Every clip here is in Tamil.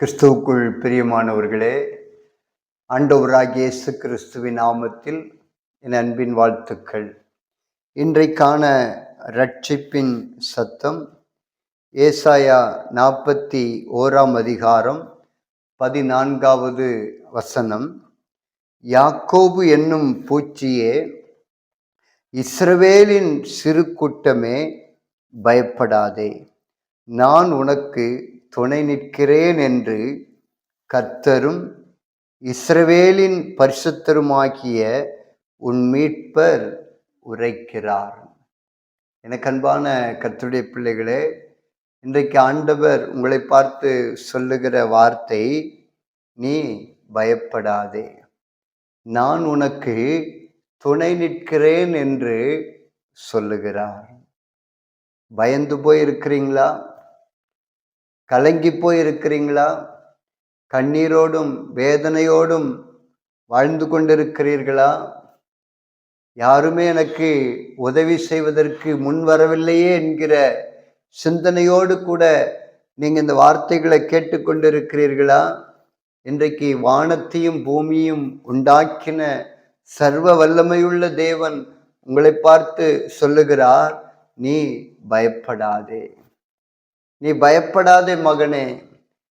கிறிஸ்துவுக்குள் பிரியமானவர்களே ஆண்டவராகிய இயேசு கிறிஸ்துவின் நாமத்தில் என் அன்பின் வாழ்த்துக்கள். இன்றைக்கான ரட்சிப்பின் சத்தம் ஏசாயா நாற்பத்தி ஓராம் அதிகாரம் பதினான்காவது வசனம். யாக்கோபு என்னும் பூச்சியே இஸ்ரவேலின் சிறு கூட்டமே பயப்படாதே. நான் உனக்கு துணை நிற்கிறேன் என்று கர்த்தரும் இஸ்ரவேலின் பரிசுத்தருமாகிய உன் மீட்பர் உரைக்கிறார். எனக்கு அன்பான கர்த்தருடைய பிள்ளைகளே இன்றைக்கு ஆண்டவர் உங்களை பார்த்து சொல்லுகிற வார்த்தை நீ பயப்படாதே. நான் உனக்கு துணை நிற்கிறேன் என்று சொல்லுகிறார். பயந்து போய் இருக்கிறீங்களா கலங்கி போய் இருக்கிறீங்களா கண்ணீரோடும் வேதனையோடும் வாழ்ந்து கொண்டிருக்கிறீர்களா? யாருமே எனக்கு உதவி செய்வதற்கு முன் வரவில்லையே என்கிற சிந்தனையோடு கூட நீங்கள் இந்த வார்த்தைகளை கேட்டுக்கொண்டிருக்கிறீர்களா? இன்றைக்கு வானத்தையும் பூமியும் உண்டாக்கின சர்வ வல்லமையுள்ள தேவன் உங்களை பார்த்து சொல்லுகிறார் நீ பயப்படாதே. நீ பயப்படாதே மகனே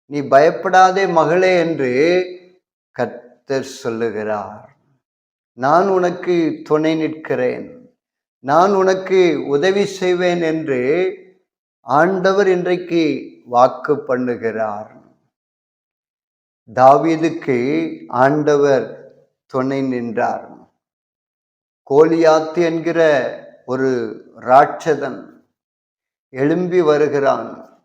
நீ பயப்படாதே மகளே என்று கத்தர் சொல்லுகிறார். நான் உனக்கு துணை நிற்கிறேன். நான் உனக்கு உதவி செய்வேன் என்று ஆண்டவர் இன்றைக்கு வாக்கு பண்ணுகிறார். தாவீதுக்கு ஆண்டவர் துணை நின்றார். கோலியாத்து என்கிற ஒரு ராட்சதன் எழும்பி வருகிறான்.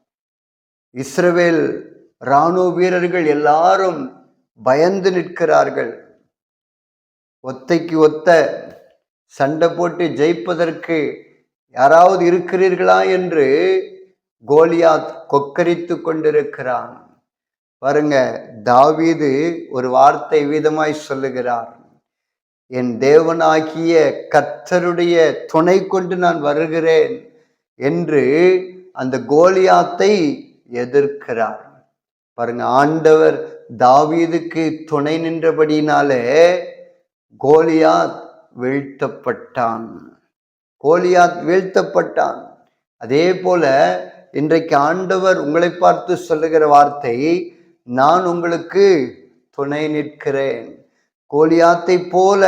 இஸ்ரவேல் இராணுவ வீரர்கள் எல்லாரும் பயந்து நிற்கிறார்கள். ஒத்தைக்கு ஒத்த சண்டை போட்டு ஜெயிப்பதற்கு யாராவது இருக்கிறீர்களா என்று கோலியாத் கொக்கரித்து கொண்டிருக்கிறான். பாருங்க தாவீது ஒரு வார்த்தை வீதமாய் சொல்லுகிறார். என் தேவனாகிய கர்த்தருடைய துணை கொண்டு நான் வருகிறேன். என்று அந்த கோலியாத்தை எதிர்க்கிறார். பாருங்க ஆண்டவர் தாவீதுக்கு துணை நின்றபடினாலே கோலியாத் வீழ்த்தப்பட்டான். கோலியாத் வீழ்த்தப்பட்டான். அதே போல இன்றைக்கு ஆண்டவர் உங்களை பார்த்து சொல்லுகிற வார்த்தை நான் உங்களுக்கு துணை நிற்கிறேன். கோலியாத்தை போல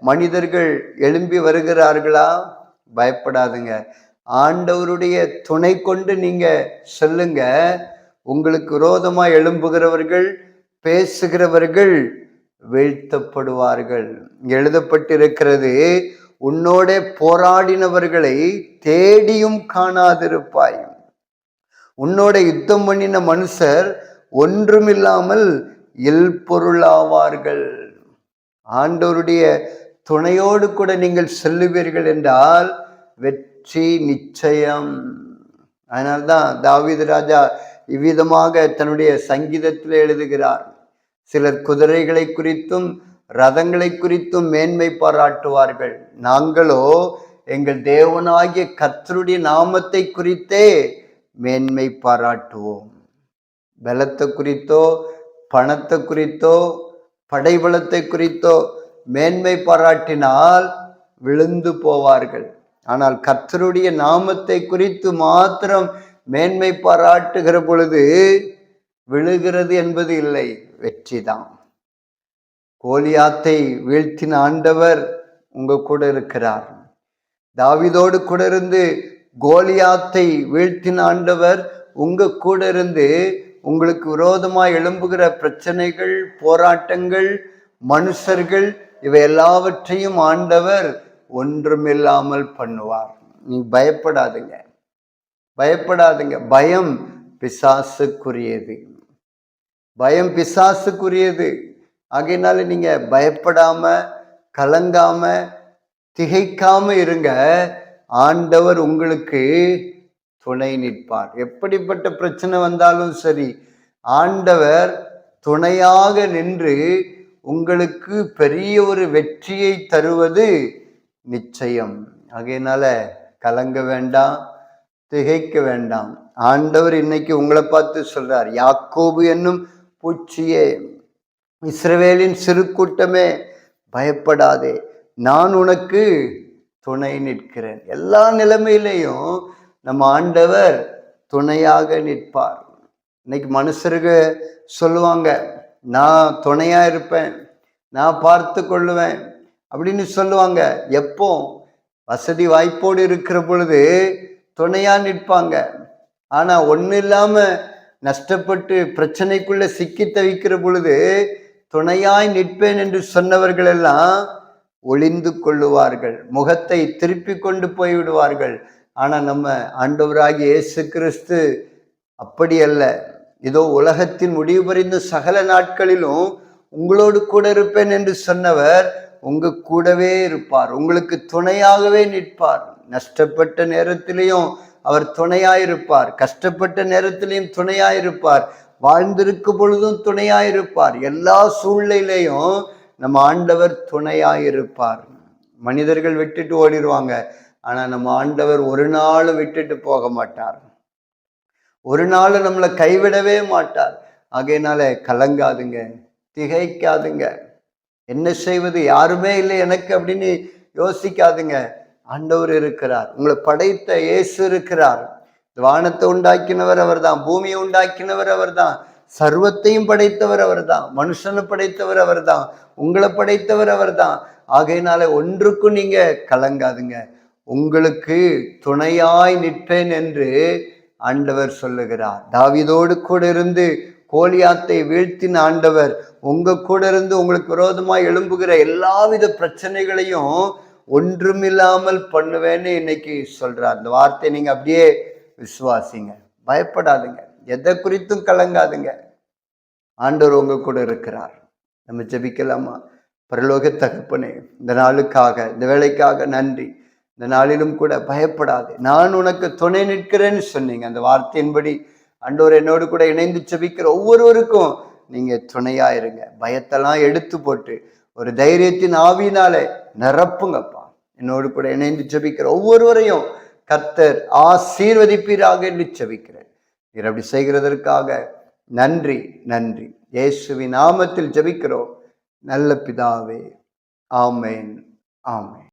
மனிதர்கள் எழும்பி வருகிறார்களா? பயப்படாதுங்க. ஆண்டவருடைய துணை கொண்டு நீங்க சொல்லுங்க. உங்களுக்கு விரோதமா எழும்புகிறவர்கள் பேசுகிறவர்கள் வீழ்த்தப்படுவார்கள். எழுதப்பட்டிருக்கிறது உன்னோட போராடினவர்களை தேடியும் காணாதிருப்பாய். உன்னோட யுத்தம் பண்ணின மனுஷர் ஒன்றுமில்லாமல் இல் பொருளாவார்கள் ஆண்டவருடைய துணையோடு கூட நீங்கள் செல்லுவீர்கள் என்றால் வெற்றி நிச்சயம். அதனால்தான் தாவீது ராஜா இவ்விதமாக தன்னுடைய சங்கீதத்தில் எழுதுகிறார். சிலர் குதிரைகளை குறித்தும் ரதங்களை குறித்தும் மேன்மை பாராட்டுவார்கள். நாங்களோ எங்கள் தேவனாகிய கத்தருடைய நாமத்தை குறித்தே மேன்மை பாராட்டுவோம். பலத்தை குறித்தோ பணத்தை குறித்தோ படைபலத்தை குறித்தோ மேன்மை பாராட்டினால் விழுந்து போவார்கள். ஆனால் கர்த்தருடைய நாமத்தை குறித்து மாத்திரம் மேன்மை பாராட்டுகிற பொழுது விழுகிறது என்பது இல்லை வெற்றிதான். கோலியாத்தை வீழ்த்தின ஆண்டவர் உங்க கூட இருக்கிறார். தாவிதோடு கூட இருந்து கோலியாத்தை வீழ்த்தின ஆண்டவர் உங்க கூட இருந்து உங்களுக்கு விரோதமாக எழும்புகிற பிரச்சனைகள் போராட்டங்கள் மனுஷர்கள் இவை எல்லாவற்றையும் ஆண்டவர் ஒன்றுமில்லாமல் பண்ணுவார். நீ பயப்படாதுங்க. பயப்படாதுங்க. பயம் பிசாசுக்குரியது. பயம் பிசாசுக்குரியது. ஆகையினால நீங்க பயப்படாம கலங்காம திகைக்காம இருங்க. ஆண்டவர் உங்களுக்கு துணை நிற்பார். எப்படிப்பட்ட பிரச்சனை வந்தாலும் சரி ஆண்டவர் துணையாக நின்று உங்களுக்கு பெரிய ஒரு வெற்றியை தருவது நிச்சயம். ஆகையினால கலங்க வேண்டாம் திகைக்க வேண்டாம். ஆண்டவர் இன்னைக்கு உங்களை பார்த்து சொல்றார் யாக்கோபு என்னும் பூச்சியே இஸ்ரவேலின் சிறு கூட்டமே பயப்படாதே. நான் உனக்கு துணை நிற்கிறேன். எல்லா நிலைமையிலையும் நம்ம ஆண்டவர் துணையாக நிற்பார். இன்னைக்கு மனுஷருக்கு சொல்லுவாங்க நான் துணையா இருப்பேன். நான் பார்த்து கொள்ளுவேன். அப்படின்னு சொல்லுவாங்க. எப்போ? வசதி வாய்ப்போடு இருக்கிற பொழுது துணையா நிற்பாங்க. ஆனா ஒன்றும் இல்லாம நஷ்டப்பட்டு பிரச்சனைக்குள்ள சிக்கி தவிக்கிற பொழுது துணையாய் நிற்பேன் என்று சொன்னவர்கள் எல்லாம் ஒளிந்து கொள்ளுவார்கள். முகத்தை திருப்பி கொண்டு போய் விடுவார்கள் ஆனா நம்ம ஆண்டவராகிய இயேசு கிறிஸ்து அப்படி அல்ல. இதோ உலகத்தின் முடிவு பறிந்த சகல நாட்களிலும் உங்களோடு கூட இருப்பேன் என்று சொன்னவர் உங்க கூடவே இருப்பார். உங்களுக்கு துணையாகவே நிற்பார். நஷ்டப்பட்ட நேரத்திலையும் அவர் துணையாயிருப்பார். கஷ்டப்பட்ட நேரத்திலையும் துணையாயிருப்பார். வாழ்ந்திருக்கும் பொழுதும் துணையாயிருப்பார். எல்லா சூழ்நிலையிலையும் நம்ம ஆண்டவர் துணையாயிருப்பார். மனிதர்கள் விட்டுட்டு ஓடிடுவாங்க ஆனா நம்ம ஆண்டவர் ஒரு நாளும் விட்டுட்டு போக மாட்டார். ஒரு நாள் நம்மளை கைவிடவே மாட்டார். ஆகையினால கலங்காதுங்க. திகைக்காதுங்க. என்ன செய்வது? யாருமே இல்லை எனக்கு அப்படின்னு யோசிக்காதுங்க. ஆண்டவர் இருக்கிறார். உங்களை படைத்த இயேசு இருக்கிறார். வானத்தை உண்டாக்கினவர் அவர்தான் பூமியை உண்டாக்கினவர் அவர்தான் சர்வத்தையும் படைத்தவர் அவர்தான் மனுஷனை படைத்தவர் அவர்தான் உங்களை படைத்தவர் அவர்தான். ஆகையினால ஒன்றுக்கும் நீங்க கலங்காதுங்க. உங்களுக்கு துணையாய் நிற்பேன் என்று ஆண்டவர் சொல்லுகிறார். தாவிதோடு கூட இருந்து கோலியாத்தை வீழ்த்தின ஆண்டவர் உங்க கூட இருந்து உங்களுக்கு விரோதமாக எழும்புகிற எல்லாவித பிரச்சனைகளையும் ஒன்றுமில்லாமல் பண்ணுவேன்னு இன்னைக்கு சொல்றார். அந்த வார்த்தை நீங்க அப்படியே விசுவாசிங்க. பயப்படாதுங்க. எதை குறித்தும் கலங்காதுங்க. ஆண்டவர் உங்க கூட இருக்கிறார். நம்ம ஜபிக்கலாமா? பரலோக தகப்பனே இந்த நாளுக்காக இந்த வேலைக்காக நன்றி. இந்த நாளிலும் கூட பயப்படாது. நான் உனக்கு துணை நிற்கிறேன்னு சொன்னீங்க. அந்த வார்த்தையின்படி அண்டோர் என்னோடு கூட இணைந்து ஜபிக்கிற ஒவ்வொருவருக்கும் நீங்கள் துணையாக இருங்க. பயத்தெல்லாம் எடுத்து போட்டு ஒரு தைரியத்தின் ஆவினாலே நிரப்புங்கப்பா. என்னோடு கூட இணைந்து ஜபிக்கிற ஒவ்வொருவரையும் கர்த்தர் ஆசீர்வதிப்பீராக என்று ஜபிக்கிறேன். நீர் அப்படி செய்கிறதற்காக நன்றி நன்றி. இயேசுவின் நாமத்தில் ஜபிக்கிறோம். நல்ல பிதாவே ஆமேன் ஆமேன்.